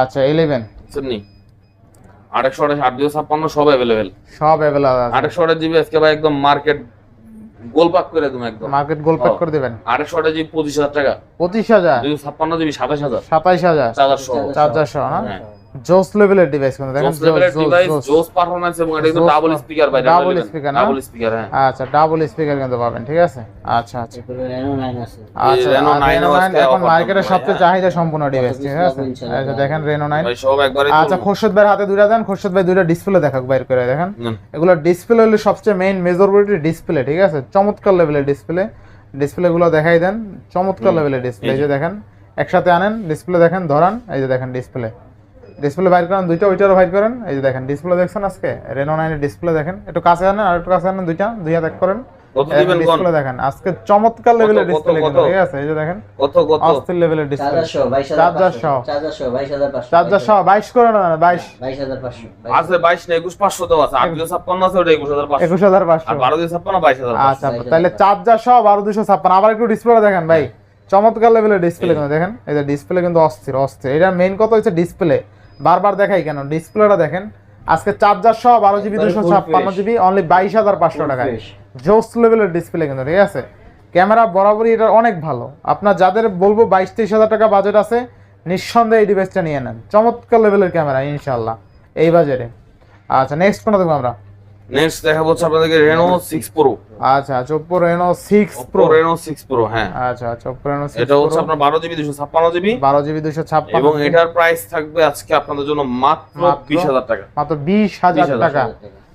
আচ্ছা 11 সেমনি আঠাশশো আঠাশ ছাপ্পান্ন সব অ্যাভেলেবেল সব অ্যাভেলেবেল আঠাশশো আঠাশ জিবি আজকে একদম মার্কেট গোলপাক করে দেবো একদম। মার্কেট গোলপাক করে দেবেন। আঠাশশো আঠাশ পঁচিশ হাজার টাকা। পঁচিশ হাজার? দুশো ছাপ্পান্ন জিবি সাতাশ হাজার। সাতাশ হাজার। চার্জার সহ হ্যাঁ। জোস লেভেলের ডিভাইস কিন্তু দেখেন জোস লেভেলের ডিভাইস জোস, পারফরম্যান্স এবং এটা কিন্তু ডাবল স্পিকার ভাই double speaker না? ডাবল স্পিকার হ্যাঁ। আচ্ছা ডাবল স্পিকার কিন্তু পাবেন ঠিক আছে? আচ্ছা আচ্ছা। Reno 9 আছে। আচ্ছা আর 9 Reno ও 9 আজকে এখন থাকবে, সবচেয়ে। চাহিদা সম্পূর্ণ ডিভাইস ঠিক আছে? আচ্ছা দেখেন রেনো 9 ভাই সব একবারে আচ্ছা খোরশেদ ভাইয়ের হাতে দুইটা দেন খোরশেদ ভাই দুইটা ডিসপ্লে দেখাক বাইর করে দেখেন। এগুলো ডিসপ্লে হলো সবচেয়ে মেইন মেজরিটি ডিসপ্লে ঠিক আছে? চমৎকার লেভেলের ডিসপ্লে ডিসপ্লে গুলো দেখাই দেন চমৎকার লেভেলের ডিসপ্লে এই যে দেখেন একসাথে আনেন ডিসপ্লে দেখেন ধরান এই যে দেখেন ডিসপ্লে ডিসপ্লে বাইর করেন দুইটা ওইটারও বাইর করেন। এই যে দেখেন ডিসপ্লে দেখছেন আজকে? রেনো নাইনের ডিসপ্লে দেখেন। একটু কাছে আনেন আর একটু কাছে আনেন দুইটা দুই হাত এক করেন। কত দিবেন কোন? ডিসপ্লে দেখেন আজকে চমৎকার লেভেলের ডিসপ্লে কত? ঠিক আছে? এই যে দেখেন কত কত? অস্থির লেভেলের ডিসপ্লে চার্জার সহ 22500 চার্জার সহ। চার্জার সহ 22500 চার্জার সহ বাইশ করে না বাইশ। 22500 আছে বাইশ না একুশ পাঁচশো তো আছে। আট দুশো ছাপ্পান্ন আছে ওটা একুশ হাজার পাঁচশো। একুশ হাজার পাঁচশো। আর বারো দুশো ছাপ্পান্ন বাইশ হাজার পাঁচশো। আচ্ছা তাহলে চার্জার সহ বারো দুশো ছাপ্পান্ন। আবার একটু ডিসপ্লে দেখেন ভাই। চমৎকার লেভেলের ডিসপ্লে কিন্তু দেখেন এই যে ডিসপ্লে কিন্তু অস্থির অস্থির। এটার মেইন কথা হচ্ছে ডিসপ্লে বারবার দেখাই কেন? ডিসপ্লেটা দেখেন। আজকে চার্জার সহ বারো জিবি দুশো ছাপ্পান্ন জিবি অনলি বাইশ হাজার পাঁচশো টাকা টাকায়। জোস লেভেলের ডিসপ্লে কিন্তু ঠিক আছে? ক্যামেরা বরাবরই এটা অনেক ভালো। আপনার যাদের বলব বাইশ তেইশ হাজার টাকা বাজেট আছে নিঃসন্দেহে এই ডিভাইসটা নিয়ে নেন। চমৎকার লেভেলের ক্যামেরা ইনশাল্লাহ এই বাজেটে আচ্ছা নেক্সট কোনো দেখব আমরা। নেক্সট দেখা হচ্ছে আপনাদেরকে রেনো সিক্স প্রো আচ্ছা আচ্ছা Oppo Reno six pro pro Reno six pro হ্যাঁ। আচ্ছা আচ্ছা ওপো রেনো সিক্স এটা হচ্ছে আপনার বারো জিবি দুশো ছাপ্পান্ন জিবি। বারো জিবি দুশো ছাপ্পান্ন এবং এটার প্রাইস থাকবে আজকে আপনাদের জন্য মাত্র মাত্র? বিশ হাজার টাকা। মাত্র বিশ হাজার 20,000 টাকা।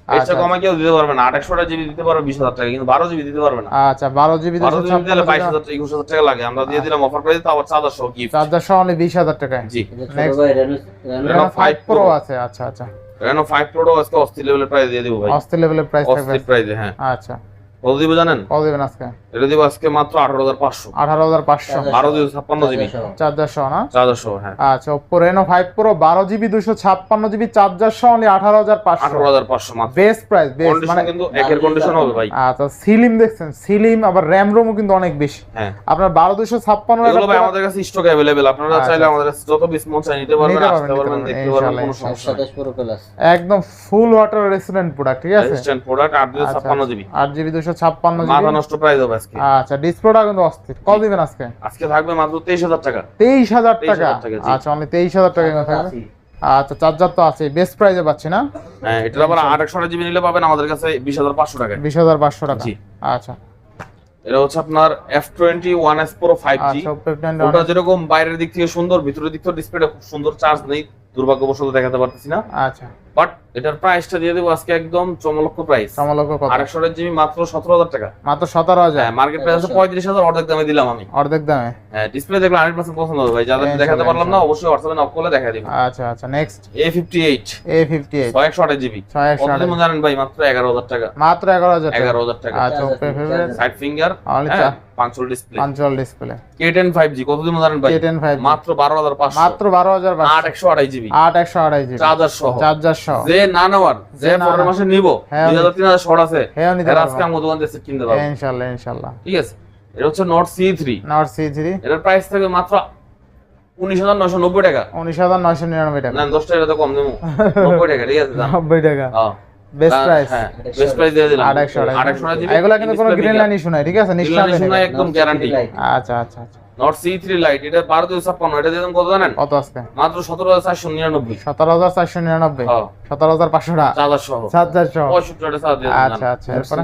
এর আচ্ছা, কমে কেউ দিতে পারবে না। জিবি দিতে পারবে বিশ হাজার টাকা কিন্তু বারো জিবি দিতে পারবে না। আচ্ছা বারো জিবি বারো দুশো জিবি দিলে বাইশ ছাপ্পান্ন হাজার একুশ হাজার টাকা লাগে। আমরা দিয়ে দিলাম অফার প্রাইস আবার চার্জার সহ গিফট চার্জার সহ অনলি বিশ হাজার টাকায়। জি। এটা ছোট Next. ভাই Reno Reno Reno five 5 pro আছে আচ্ছা আচ্ছা। রেনো ফাইভ প্রো আজকে অস্থির লেভেলের প্রাইস দিয়ে দিব ভাই অস্থির লেভেলের প্রাইস থাকবে অস্থির প্রাইসে হ্যাঁ আচ্ছা কত দিব জানেন? কত দেবেন আজকে? এটা দিব আজকে মাত্র আঠারো হাজার পাঁচশো। আঠারো হাজার পাঁচশো। বারো দুশো ছাপ্পান্ন জিবি। চার্জার সহ। চার্জার সহ না? চার্জার সহ হ্যাঁ। আচ্ছা ওপো রেনো ফাইভ প্রো বারো জিবি দুশো ছাপ্পান্ন জিবি চার্জার সহ অনলি আঠারো হাজার পাঁচশো। আঠারো হাজার পাঁচশো মাত্র। বেস্ট প্রাইস বেস্ট মানে কিন্তু একের কন্ডিশন হবে ভাই। আচ্ছা সিলিম দেখছেন? সিলিম আবার র্যাম রোমও কিন্তু অনেক বেশি। হ্যাঁ। আপনার বারো দুশো ছাপ্পান্ন এগুলো ভাই আমাদের কাছে স্টক অ্যাভেলেবেল আপনারা আচ্ছা, চাইলে আমাদের কাছে যত বিশ মন চাই নিতে পারবেন আসতে পারবেন, দেখতে পারবেন, কোনো সমস্যা নেই। 27 Pro Plus একদম ফুল ওয়াটার রেসিডেন্ট প্রোডাক্ট ঠিক আছে? রেজিস্ট্যান্ট প্রোডাক্ট আট দুশো আচ্ছা, ছাপ্পান্ন জিবি। আট জিবি দুশো ছাপ্পান্ন মাথা নষ্ট প্রাইস হবে আজকে। আচ্ছা ডিসপ্লেটা কিন্তু অস্থির। কত দিবেন আজকে? আজকে থাকবে মাত্র তেইশ হাজার টাকা। তেইশ হাজার টাকা? টাকা, আচ্ছা অনলি তেইশ হাজার টাকা থাকবে। আচ্ছা চার্জার তো আছে বেস্ট প্রাইসে পাচ্ছি না? হ্যাঁ এটার আবার আট একশো জিবি নিলে পাবেন আমাদের কাছে বিশ হাজার পাঁচশো টাকায় বিশ হাজার পাঁচশো টাকা। আচ্ছা। এটা হচ্ছে আপনার F twenty one S pro five G ওটা যেরকম বাইরের দিক থেকে সুন্দর ভিতরের দিক থেকে ডিসপ্লেটা খুব সুন্দর চার্জ নেই দুর্ভাগ্যবশত দেখাতে পারতেছি না। আচ্ছা। বাট এটার প্রাইসটা দিয়ে দেবো আজকে একদম চমলক্ষ প্রাইস সমলক্ষ কত? আর একশো জিবি মাত্র সতেরো হাজার টাকা। মাত্র সতেরো হাজার? হ্যাঁ মার্কেট প্রাইস পঁয়ত্রিশ হাজার অর্ধেক দামে দিলাম আমি। অর্ধেক দামে? হ্যাঁ ডিসপ্লে দেখলে হান্ড্রেড পার্সেন্ট পছন্দ হবে ভাই যাদের দেখাতে পারলাম না। অবশ্যই হোয়াটসঅ্যাপে নক করলে দেখা দিবেন আচ্ছা আচ্ছা next A fifty eight A fifty eight ছয় একশো আঠাশ। জিবি ছয় একশো কত জানেন ভাই মাত্র এগারো হাজার টাকা। মাত্র এগারো হাজার টাকা? এগারো হাজার টাকা। আচ্ছা ওপে ফেভারিট সাইড ফিঙ্গার Only হ্যাঁ ডিসপ্লে কত দিন জানেন ভাই? ফাইভ মাত্র বারো হাজার পাঁচশো। মাত্র বারো হাজার আট একশো আড়াই জিবি। আট একশো আড়াই জিবি। চার্জার সহ। চার্জার চারশো যে না নেওয়ার যে যে পরের মাসে নিব হ্যাঁ, শর্ট আছে হ্যাঁ নিতে পারব আজকে আমার দোকান থেকে কিনতে পারব। ইনশাল্লাহ ইনশাল্লাহ। ঠিক আছে? এটা হচ্ছে নট নট প্রাইস থাকবে মাত্র টাকা। টাকা। না টাকা তো কম দেবো। টাকা ঠিক আছে দাম নব্বই টাকা। হ্যাঁ। বেস্ট প্রাইস হ্যাঁ বেস্ট প্রাইস দিয়ে দিলাম। আড়াইশো টাকা আড়াইশো টাকা এগুলা কিন্তু কোনো গ্রিন লাইন ইস্যু নাই ঠিক আছে? নিঃসন্দেহে একদম গ্যারান্টি আচ্ছা আচ্ছা আচ্ছা। নট সি থ্রি লাইট এটা বারো দুই ছাপ্পান্ন এটা দিয়ে কত জানেন? কত আজকে? মাত্র সতেরো হাজার চারশো নিরানব্বই। সতেরো হাজার চারশো নিরানব্বই। হ্যাঁ। সতেরো হাজার পাঁচশো টাকা। চার্জার সহ পঁয়ষট্টি টাকা আচ্ছা আচ্ছা। এরপরে?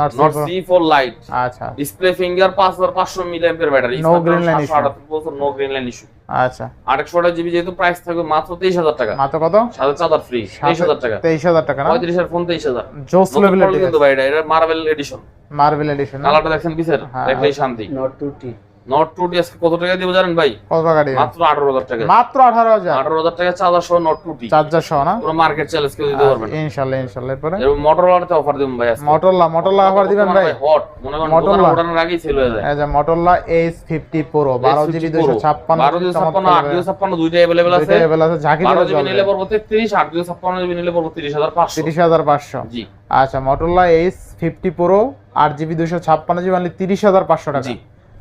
Nord Nord C four lite আচ্ছা। ডিসপ্লে ফিঙ্গার পাঁচ হাজার পাঁচশো milliampere battery No green line issue. বছর নো গ্রিন লাইন ইস্যু আচ্ছা। আটশো জিবি যেহেতু প্রাইস থাকবে মাত্র তেইশ হাজার টাকা। মাত্র কত? সাথে চার্জার ফ্রি তেইশ হাজার টাকা। তেইশ হাজার টাকা না? পঁয়ত্রিশ হাজার ফোন তেইশ হাজার। জোস নতুন কিন্তু ভাই এটা মার্বেল এডিশন মার্বেল এডিশন কালারটা দেখছেন পিসের? হ্যাঁ। দেখলেই শান্তি। Nord two T Nord two D আজকে কত টাকা দিব জানেন ভাই? কত টাকা দিয়ে মাত্র আঠারো হাজার টাকা। মাত্র আঠারো হাজার? আঠারো হাজার টাকা চার্জার সহ নট টু টি চার্জার সহ না? পুরো মার্কেট চ্যালেঞ্জ কেউ দিতে পারবেন ইনশাল্লাহ এরপরে? এবং মোটরোলাতে অফার দেবেন ভাই আজকে। মটোরলা মটোরলা অফার দিবেন ভাই? হট মনে করেন? দোকানে ওঠানোর আগেই সেল হয়ে যায়। এই যে মটোরলা এইচ ফিফটি প্রো বারো জিবি দুশো ছাপ্পান্ন বারো দুশো ছাপ্পান্ন আট দুশো ছাপ্পান্ন দুইটা অ্যাভেলেবেল আছে। আছে ঝাঁকি দিলে জিবি নিলে পড়ব তেত্রিশ আট দুশো ছাপ্পান্ন জিবি নিলে পড়ব তিরিশ হাজার পাঁচশো। তিরিশ হাজার পাঁচশো। জি। আচ্ছা মটোরলা এইচ ফিফটি প্রো আট জিবি দুশো ছাপ্পান্ন জিবি মানে তিরিশ হাজার পাঁচশো টাকা। জি।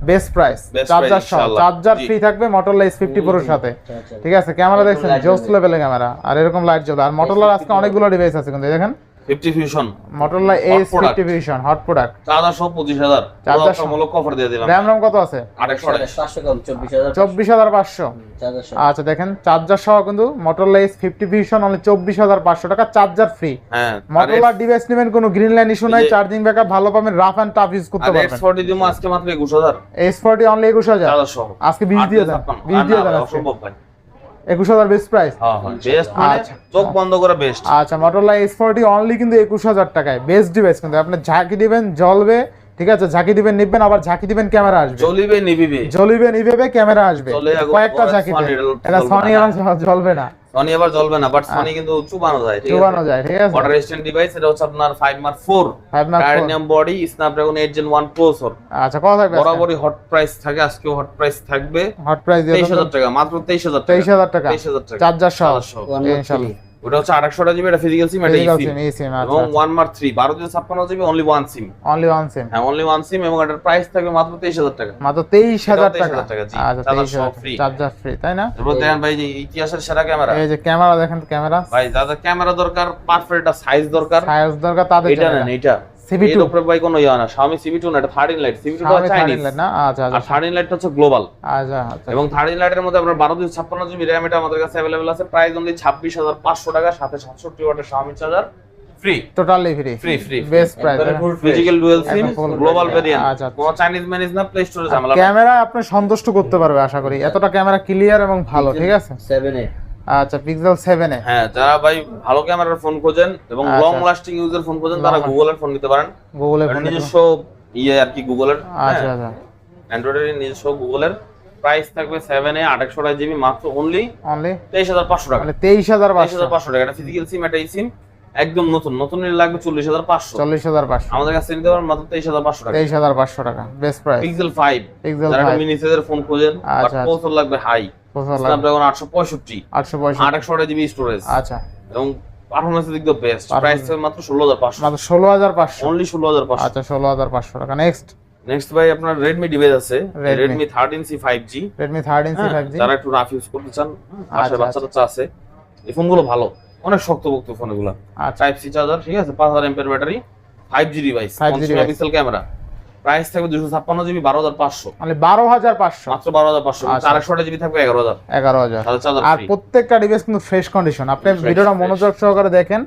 বেস্ট প্রাইস চার্জার সহ। চার্জার ফ্রি থাকবে মোটরলা এস ফিফটি প্রোর সাথে। ঠিক আছে ক্যামেরা দেখছেন জোস। লেভেলের ক্যামেরা। আর এরকম লাইট জ্বলবে। আর মোটরলার আজকে অনেকগুলো ডিভাইস আছে কিন্তু দেখেন। Fifty fusion Motorola H product। Fifty hot product charger offer দিয়ে দিলাম। কত আছে? আচ্ছা দেখেন চার্জার সহ কিন্তু Motorola H fifty vision only চব্বিশ হাজার পাঁচশো টাকা চার্জার ফ্রি হ্যাঁ মোটরলা ডিভাইস নেবেন কোনো গ্রিন লাইন ইস্যু নাই চার্জিং ব্যাকআপ ভালো পাবেন রাফ অ্যান্ড টাফ ইউজ করতে পারবেন। ফোর্টি দিব আজকে মাত্র একুশ হাজার। এইচ ফোরটি অনলি একুশ হাজার। চার্জার সহ আজকে বিশ দিয়ে দেন। বিশ দিয়ে দেন আজকে। অসম্ভব ভাই। একুশ হাজার বেস্ট প্রাইস হ্যাঁ হ্যাঁ বেস্ট মানে আচ্ছা। চোখ বন্ধ করে বেস্ট আচ্ছা মোটরলা এইচ ফোরটি অনলি কিন্তু একুশ হাজার টাকায়। বেস্ট ডিভাইস কিন্তু। আপনি ঝাঁকি দিবেন জ্বলবে ঠিক আছে? ঝাঁকি দিবেন নিবেন আবার ঝাঁকি দিবেন ক্যামেরা আসবে। জ্বলিবে নিবিবে জ্বলিবে নিবেবে ক্যামেরা আসবে। কয়েকটা ঝাঁকি এটা সনি জ্বলবে না। সনি এবার জ্বলবে না বাট সনি কিন্তু চুবানো যায় ঠিক চুবানো আছে যায় ঠিক আছে। ওয়াটার রেজিস্ট্যান্ট ডিভাইস এটা হচ্ছে আপনার 5 মার্ক 4 ফাইভ মার্ক কার্ডিয়াম বডি স্ন্যাপড্রাগন 8 জেন 1 প্রসেসর আচ্ছা কত থাকবে বরাবরই হট প্রাইস থাকে আজকেও হট প্রাইস থাকবে। হট প্রাইস দিয়ে 23000 টাকা মাত্র 23000 টাকা। তেইশ হাজার টাকা। 23000 টাকা। চার্জার সহ। ইনশাল্লাহ। ওটা হচ্ছে 800 জিবি এটা ফিজিক্যাল সিম এটা এই সিম এবং আচ্ছা। 1 মার্ক 3 12 দিন 56 GB only one SIM only one SIM হ্যাঁ অনলি ওয়ান সিম এবং এটার প্রাইস থাকবে মাত্র 23000 টাকা। মাত্র তেইশ হাজার এটাও টাকা 23,000 টাকা, জি। আচ্ছা চার্জার। চার্জার ফ্রি তাই না? এবার দেখেন ভাই যে ইতিহাসের সেরা ক্যামেরা এই যে ক্যামেরা দেখেন ক্যামেরা ভাই দাদা ক্যামেরা দরকার পারফেক্ট একটা সাইজ দরকার। সাইজ দরকার তাদের এটা না এটা। CV2 এর উপরে ভাই কোনো ইয়া না Xiaomi CV2 না এটা 13 লাইট CV2 টা Xiaomi চাইনিজ 13 না আচ্ছা আর আচ্ছা 13 লাইটটা হচ্ছে গ্লোবাল আচ্ছা আচ্ছা এবং 13 লাইটের মধ্যে আপনার 12 দুই 56 জিবি র‍্যাম এটা আমাদের কাছে अवेलेबल আছে প্রাইস অনলি 26500 টাকা সাথে 67 ওয়াটের Xiaomi charger free totally free free free best price physical dual sim একদম full গ্লোবাল version। ভেরিয়েন্ট আচ্ছা, আচ্ছা। কোনো চাইনিজ ম্যানেজ না প্লে স্টোরে ঝামেলা নেই। ক্যামেরা আপনি সন্তুষ্ট করতে পারবে আশা করি এতটা ক্যামেরা ক্লিয়ার এবং ভালো ঠিক আছে সেভেন এ আচ্ছা পিক্সেল 7 এ? হ্যাঁ যারা ভাই ভালো ক্যামেরার ফোন খোঁজেন এবং। লং লাস্টিং ইউজার ফোন খোঁজেন তারা গুগলের ফোন নিতে পারেন। গুগলে এটা ফোন নিজস্ব ইয়ে আর কি গুগলের আচ্ছা আচ্ছা। অ্যান্ড্রয়েডের নিজস্ব গুগলের প্রাইস থাকবে সেভেন এ আঠাশশো জিবি মাত্র অনলি অনলি তেইশ হাজার পাঁচশো টাকা। মানে তেইশ হাজার তেইশ হাজার পাঁচশো পাঁচশো টাকা। এটা ফিজিক্যাল সিম এটা সিম একদম নতুন। নতুন লাগবে চল্লিশ হাজার পাঁচশো। চল্লিশ হাজার পাঁচশো। আমাদের কাছে নিতে পারেন মাত্র তেইশ হাজার পাঁচশো টাকা। তেইশ হাজার পাঁচশো টাকা। Best price pixel five pixel যারা মিনি সাইজের ফোন খোঁজেন বাট আচ্ছা, আচ্ছা। লাগবে হাই স্ন্যাপড্রাগন আটশো পঁয়ষট্টি। আটশো পঁয়ষট্টি। আঠাশশো জিবি স্টোরেজ আচ্ছা। এবং পারফরমেন্সের দিক দিয়ে বেস্ট প্রাইস মাত্র ষোলো হাজার পাঁচশো। মাত্র ষোলো হাজার পাঁচশো। অনলি ষোলো হাজার পাঁচশো। আচ্ছা ষোলো হাজার পাঁচশো টাকা। নেক্সট নেক্সট ভাই আপনার রেডমি ডিভাইস আছে। Redmi। Redmi thirteen C five G Redmi thirteen C যারা একটু রাফ ইউজ করতে চান পাশে আচ্ছা, বাচ্চা টাচ্চা আছে। এই ফোনগুলো ভালো। অনেক শক্তপোক্ত ফোন এগুলো আচ্ছা। টাইপ সি চার্জার ঠিক আছে? পাঁচ হাজার এমপের battery five G device 5G পঞ্চাশ মেগাপিক্সেল ক্যামেরা প্রাইস থাকবে দুশো ছাপ্পান্ন জিবি বারো হাজার পাঁচশো। মানে বারো হাজার পাঁচশো। মাত্র বারো হাজার পাঁচশো। আচ্ছা। চারশো জিবি থাকবে এগারো হাজার। এগারো হাজার। আর প্রত্যেকটা ডিভাইস কিন্তু ফ্রেশ কন্ডিশন আপনি ভিডিওটা মনোযোগ সহকারে দেখেন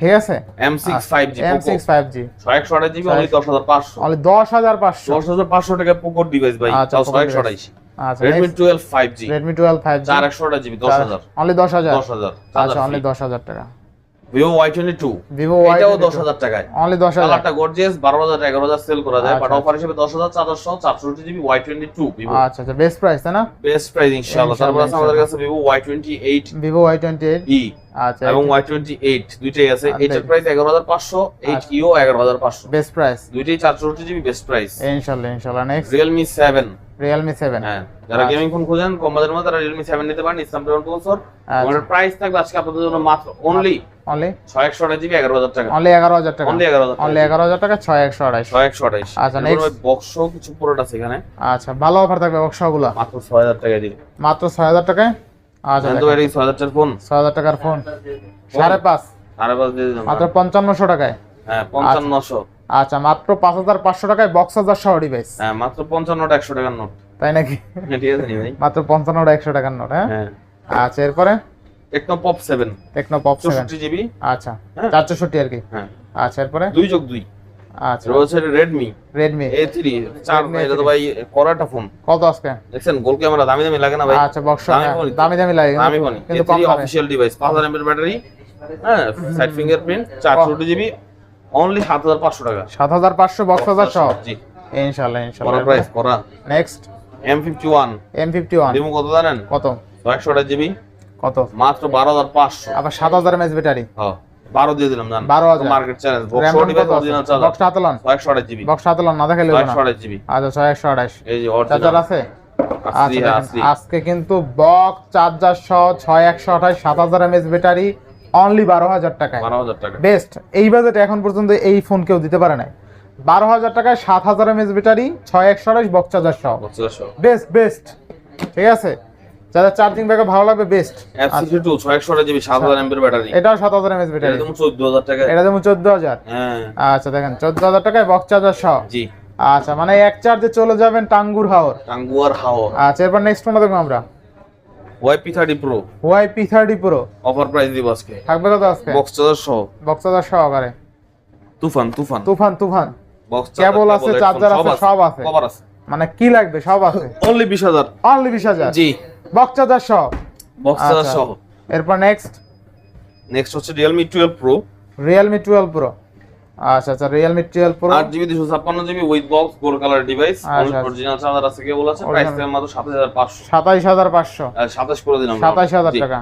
ঠিক আছে? M six five G M six five G ছয়শো আঠাশ জিবি অনলি দশ হাজার পাঁচশো। অনলি দশ হাজার পাঁচশো। দশ হাজার পাঁচশো টাকা পোকোর ডিভাইস ভাই। আচ্ছা, তাও Poco ছয়শো device। আঠাইশ আচ্ছা Redmi twelve five G Redmi twelve five G চার একশো আঠাশ জিবি দশ হাজার। অনলি দশ হাজার। দশ হাজার। আচ্ছা অনলি দশ হাজার টাকা। Vivo Y twenty two Vivo এটাও দশ হাজার টাকায়। অনলি দশ হাজার। কালারটা গর্জিয়াস বারো হাজার এগারো হাজার সেল করা যায়। বাট আচ্ছা, অফার হিসেবে দশ হাজার চারশো চারষট্টি GB Y twenty two Vivo আচ্ছা আচ্ছা। বেস্ট প্রাইস তাই না? বেস্ট প্রাইস ইনশাআল্লাহ। তারপর আছে আমাদের কাছে Vivo Y twenty eight Vivo Y twenty eight E আচ্ছা এবং ওয়াই টোয়েন্টি এইট দুইটাই আছে। এইটার প্রাইস এগারো হাজার পাঁচশো এইট আচ্ছা। এগারো হাজার পাঁচশো। বেস্ট প্রাইস দুইটাই চারশো জিবি বেস্ট প্রাইস ইনশাল্লাহ ইনশাল্লাহ। Next Realme seven Realme seven হ্যাঁ যারা আচ্ছা। গেমিং ফোন খোঁজেন কম বাজারের মধ্যে তারা রিয়েলমি সেভেন নিতে পারেন ইসলাম স্পন্সর আচ্ছা। ওটার প্রাইস থাকবে আজকে আপনাদের জন্য মাত্র অনলি অনলি ছয় একশো আঠাশ জিবি এগারো হাজার টাকা। অনলি এগারো হাজার টাকা। অনলি এগারো হাজার অনলি এগারো হাজার টাকা ছয় একশো আড়াইশো ছয় একশো আঠাশ। আচ্ছা, next। বক্স কিছু প্রোডাক্ট আছে এখানে। আচ্ছা ভালো অফার থাকবে বক্সগুলো মাত্র ছয় হাজার টাকা দিবে। মাত্র ছয় হাজার টাকায়? আচ্ছা ছয় হাজার টাকার ফোন। ছয় হাজার টাকার ফোন। সাড়ে পাঁচ। সাড়ে পাঁচ দিয়ে দিলাম। মাত্র পঞ্চান্নশো টাকায়? হ্যাঁ আচ্ছা মাত্র পাঁচ হাজার পাঁচশো টাকায় বক্স হাজার সহ ডিভাইস হ্যাঁ মাত্র পঞ্চান্নটা একশো টাকার নোট। তাই নাকি? হ্যাঁ, ঠিক আছে ভাই। মাত্র পঞ্চান্নটা একশো টাকার নোট হ্যাঁ? হ্যাঁ। আচ্ছা এরপরে? Tecno Pop seven Tecno Pop seven চৌষট্টি জিবি আচ্ছা হ্যাঁ। চার চৌষট্টি আর কি। হ্যাঁ। আচ্ছা এরপরে? দুই যোগ দুই। আচ্ছা। রয়েছে রেডমি রেডমি এ থ্রি চার এটা তো ভাই করাটা ফোন কত আজকে? দেখছেন গোল ক্যামেরা দামি দামি লাগে না ভাই? আচ্ছা বক্স দামি দামি দামি লাগে। কিন্তু- দামি ফোন কিন্তু কম থ্রি ডিভাইস এমএর ব্যাটারি হ্যাঁ সাইড ফিঙ্গারপ্রিন্ট চারশো জিবি অনলি সাত হাজার পাঁচশো টাকা। সাত হাজার পাঁচশো বক্স হাজার সহ জি। প্রাইস করা। নেক্সট রিমো কত জানেন? কত? জিবি কত? মাত্র বারো হাজার পাঁচশো। আবার সাত হাজার এমএস ব্যাটারি হ্যাঁ। বারো দিয়ে দিলাম জান। 12,000 market challenge box device original charger box হাতলন একশো আঠাশ জিবি বক্স হাতলন না না। একশো আঠাশ জিবি আচ্ছা ছয় একশো আঠাশ। এই যে চার্জার আছে? আচ্ছা আজকে কিন্তু বক্স চার্জার সহ ছয় একশো আঠাশ সাত হাজার এমএস ব্যাটারি অনলি বারো হাজার টাকায়। বারো হাজার টাকা। বেস্ট এই বাজেটে এখন পর্যন্ত এই ফোন কেউ দিতে পারে নাই। বারো হাজার টাকায় সাত হাজার এমএস ব্যাটারি ছয় একশো আঠাশ বক্স চার্জার সহ। বেস্ট বেস্ট ঠিক আছে? যাদের চার্জিং ব্যাকআপ ভালো লাগবে best FCC GB battery MS battery টাকা এটা যেমন হ্যাঁ। আচ্ছা দেখেন চোদ্দ হাজার টাকায় বক্স চার্জার সহ। জি। আচ্ছা মানে এক চার্জে চলে যাবেন টাঙ্গুর হাওর। টাঙ্গুয়ার হাও আচ্ছা এরপর নেক্সট দেখব আমরা। YP thirty pro thirty pro offer price দিব আজকে। থাকবে কত আজকে? বক্স চার্জার সহ। বক্স চার্জার সহকারে তুফান তুফান। তুফান তুফান। বক্স কেবল আছে, চার্জার আছে, সব আছে। কভার আছে। মানে কি লাগবে? সব আছে। অনলি অনলি জি। বক্স চার্জার সহ। বক্স চার্জার আচ্ছা। সহ। এরপর নেক্সট নেক্সট হচ্ছে Realme twelve pro Realme twelve pro আচ্ছা আচ্ছা রিয়েলমি টুয়েলভ প্রো আট জিবি দুশো ছাপ্পান্ন GB with box gold colour device. Original charger আছে কেবল আছে প্রাইস Original। মাত্র সাতাশ হাজার পাঁচশো। সাতাইশ হাজার পাঁচশো। সাতাশ করে দিলাম 27,000 টাকা।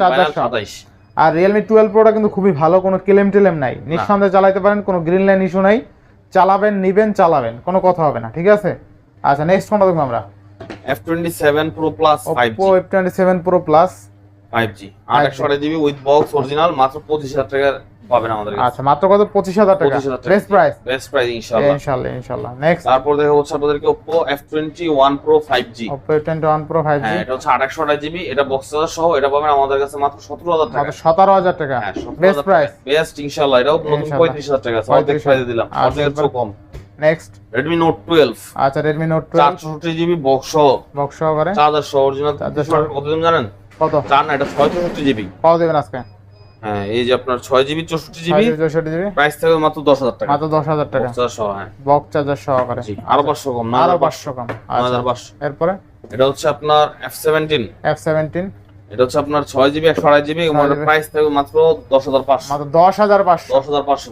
Charger সহ। সাতাইশ। আর রিয়েলমি টুয়েলভ প্রোটা কিন্তু খুবই ভালো কোনো ক্লেম টেলেম নাই। নিঃসন্দেহে চালাতে পারেন কোনো গ্রিন লাইন ইস্যু নাই। চালাবেন নিবেন চালাবেন কোনো কথা হবে না ঠিক আছে? আচ্ছা নেক্সট ফোনটা দেখব আমরা? F twenty seven pro plus five Oppo F twenty seven pro plus five G আট একশো আঠাশ জিবি উইথ বক্স অরিজিনাল মাত্র পঁচিশ হাজার টাকার পাবেন আমাদের আচ্ছা মাত্র কত? পঁচিশ হাজার টাকা। 25,000 টাকা। বেস্ট প্রাইস বেস্ট প্রাইস ইনশাআল্লাহ। ইনশাল্লাহ ইনশাল্লাহ নেক্সট তারপর দেখা হচ্ছে আপনাদেরকে জি Oppo F twenty one pro five G হ্যাঁ এটা হচ্ছে আট একশো আঠাশ জিবি এটা বক্স সহ এটা পাবেন আমাদের কাছে মাত্র সতেরো হাজার টাকা। মাত্র সতেরো হাজার টাকা। বেস্ট প্রাইস বেস্ট ইনশাআল্লাহ এটাও নতুন ইনশাআল্লাহ। পঁয়ত্রিশ হাজার টাকা আছে। অর্ধেক 35,000 প্রাইসে দিলাম। আচ্ছা, অর্ধেকের কম। নেক্সট রেডমি নোট টুয়েলভ আচ্ছা রেডমি নোট টুয়েলভ চারশোষট্টি জিবি বক্স সহ। বক্স সহকারে চার্জার সহ অরিজিনাল। কত দিন জানেন? কত? চার না এটা ছয় চৌষট্টি জিবি কত দেবেন আজকে। হ্যাঁ এই যে আপনার ছয় জিবি চৌষট্টি জিবি চৌষট্টি জিবি প্রাইস থাকবে মাত্র দশ হাজার টাকা। মাত্র দশ হাজার টাকা। বক্স চার্জার সহ হ্যাঁ। বক্স চার্জার সহকারে জি আরও পাঁচশো কম নয় আরও হাজার পাঁচশো। পাঁচশো কম। নয় আচ্ছা। হাজার পাঁচশো। এরপরে? এটা হচ্ছে আপনার এফ সেভেন্টিন এফ সেভেন্টিন এটা হচ্ছে আপনার ছয় জিবি একশো আড়াই জিবি প্রাইস থাকবে মাত্র দশ হাজার পাঁচশো। মাত্র দশ হাজার পাঁচশো। দশ হাজার পাঁচশো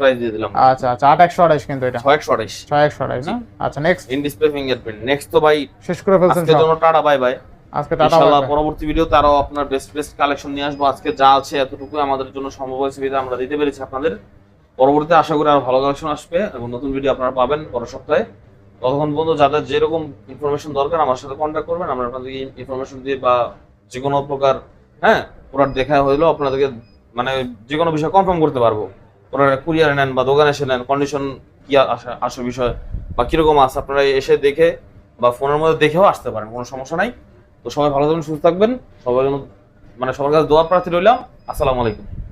প্রাইস দিয়ে দিলাম। আচ্ছা আচ্ছা আট একশো আঠাইশ কিন্তু এটা। ছয় একশো ছয় না? আচ্ছা next in display fingerprint next তো ভাই শেষ করে ফেলছেন আজকের জন্য টাটা বাই বাই আজকে টাটা ইনশাআল্লাহ। পরবর্তী ভিডিওতে আরও আপনার বেস্ট বেস্ট কালেকশন নিয়ে আসব। আজকে যা আছে এতটুকু আমাদের জন্য সম্ভব হয়েছে বিধায় আমরা দিতে পেরেছি আপনাদের। পরবর্তীতে আশা করি আরও ভালো কালেকশন আসবে এবং নতুন ভিডিও আপনারা পাবেন পরের সপ্তাহে। ততক্ষণ পর্যন্ত যাদের যেরকম ইনফরমেশন দরকার আমার সাথে কন্ট্যাক্ট করবেন। আমরা আপনাদেরকে ইনফরমেশন দিয়ে বা যে কোনো প্রকার হ্যাঁ প্রোডাক্ট দেখা হইলেও আপনাদেরকে মানে যে কোনো বিষয় কনফার্ম করতে পারব। ওনারা কুরিয়ারে নেন বা দোকানে এসে নেন কন্ডিশন কি আসে বিষয় বা কীরকম আছে, আপনারা এসে দেখে বা ফোনের মধ্যে দেখেও আসতে পারেন, কোনো সমস্যা নাই। তো সবাই ভালো থাকবেন, সুস্থ থাকবেন। সবাই যেন- মানে সবার কাছে দোয়া প্রার্থী রইলাম। আসসালামু আলাইকুম।